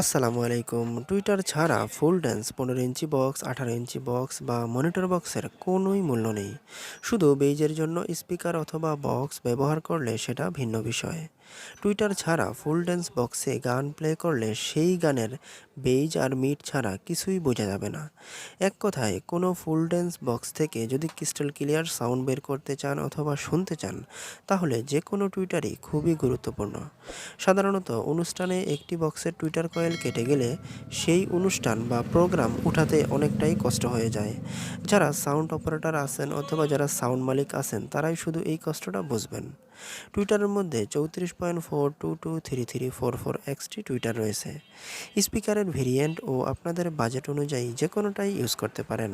আসসালামু আলাইকুম। টুইটার ছাড়া ফুল ড্যান্স পনেরো ইঞ্চি বক্স আঠারো ইঞ্চি বক্স বা মনিটর বক্সের কোনোই মূল্য নেই। শুধু বেইজের জন্য স্পিকার অথবা বক্স ব্যবহার করলে সেটা ভিন্ন বিষয়। টুইটার ছাড়া ফুল ড্যান্স বক্সে গান প্লে করলে সেই গানের বেইজ আর মিট ছাড়া কিছুই বোঝা যাবে না। এক কথায়, কোনো ফুল ড্যান্স বক্স থেকে যদি ক্রিস্টাল ক্লিয়ার সাউন্ড বের করতে চান অথবা শুনতে চান, তাহলে যে কোনো টুইটারই খুবই গুরুত্বপূর্ণ। সাধারণত অনুষ্ঠানে একটি বক্সের টুইটার কয়েল কেটে গেলে সেই অনুষ্ঠান বা প্রোগ্রাম উঠাতে অনেকটাই কষ্ট হয়ে যায়। যারা সাউন্ড অপারেটর আছেন অথবা যারা সাউন্ড মালিক আছেন, তারাই শুধু এই কষ্টটা বুঝবেন। টুইটারের মধ্যে চৌত্রিশ point four two two three three four four XT tweeter রয়েছে। স্পিকারের ভেরিয়েন্ট ও আপনাদের বাজেট অনুযায়ী যে কোনোটাই ইউজ করতে পারেন।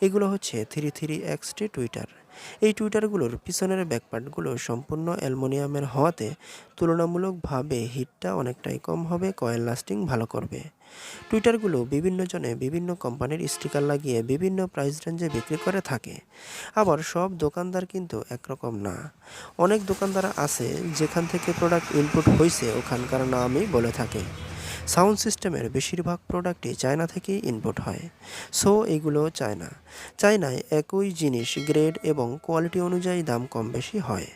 এগুলো হচ্ছে থ্রি থ্রি এক্সটি টুইটার এই টুইটারগুলোর পিছনের ব্যাকপার্টগুলো সম্পূর্ণ অ্যালমোনিয়ামের হওয়াতে তুলনামূলকভাবে হিটটা অনেকটাই কম হবে, কয়েল লাস্টিং ভালো করবে। টুইটারগুলো বিভিন্ন জনে বিভিন্ন কোম্পানির স্টিকার লাগিয়ে বিভিন্ন প্রাইস রেঞ্জে বিক্রি করে থাকে। আবার সব দোকানদার কিন্তু একরকম না। অনেক দোকানদার আছে যেখান থেকে প্রোডাক্ট ইনপুট হয়েছে ওখানকার নামই বলে থাকে। সাউন্ড সিস্টেমের বেশিরভাগ প্রোডাক্টই চায়না থেকেই ইনপুট হয়। সো, এগুলো চায়না। চায়নায় একই জিনিস গ্রেড এবং কোয়ালিটি অনুযায়ী দাম কম বেশি হয়।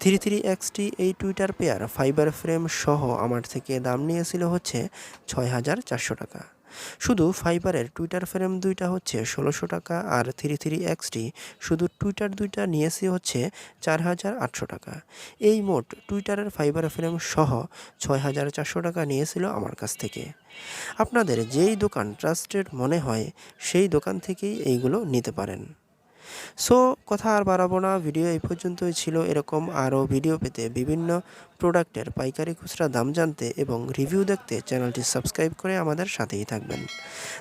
থ্রি থ্রি এক্সটি এই টুইটার পেয়ার ফাইবার ফ্রেম সহ আমার থেকে দাম নিয়েছিল হচ্ছে ছয় হাজার চারশো টাকা। শুধু ফাইবারের টুইটার ফ্রেম দুইটা হচ্ছে ষোলোশো টাকা আর থ্রি থ্রি এক্সটি শুধু টুইটার দুইটা নিয়েছি হচ্ছে চার হাজার আটশো টাকা। এই মোট টুইটারের ফাইবার ফ্রেম সহ ছয় হাজার চারশো টাকা নিয়েছিল আমার কাছ থেকে। আপনাদের যেই দোকান ট্রাস্টেড মনে হয়, সেই দোকান থেকেই এইগুলো নিতে পারেন। সো কথা আর বাড়াবো না। ভিডিও এই পর্যন্তই ছিল। এরকম আরও ভিডিও পেতে বিভিন্ন প্রোডাক্টের পাইকারি খুচরা দাম জানতে এবং রিভিউ দেখতে চ্যানেলটি সাবস্ক্রাইব করে আমাদের সাথেই থাকবেন।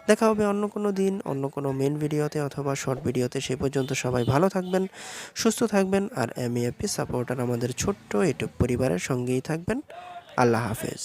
দেখা হবে অন্য কোনো দিন, অন্য কোনো মেন ভিডিওতে অথবা শর্ট ভিডিওতে সে পর্যন্ত সবাই ভালো থাকবেন, সুস্থ থাকবেন আর এম এপি সাপোর্টার আমাদের ছোট্ট ইউটিউব পরিবারের সঙ্গেই থাকবেন। আল্লাহ হাফেজ।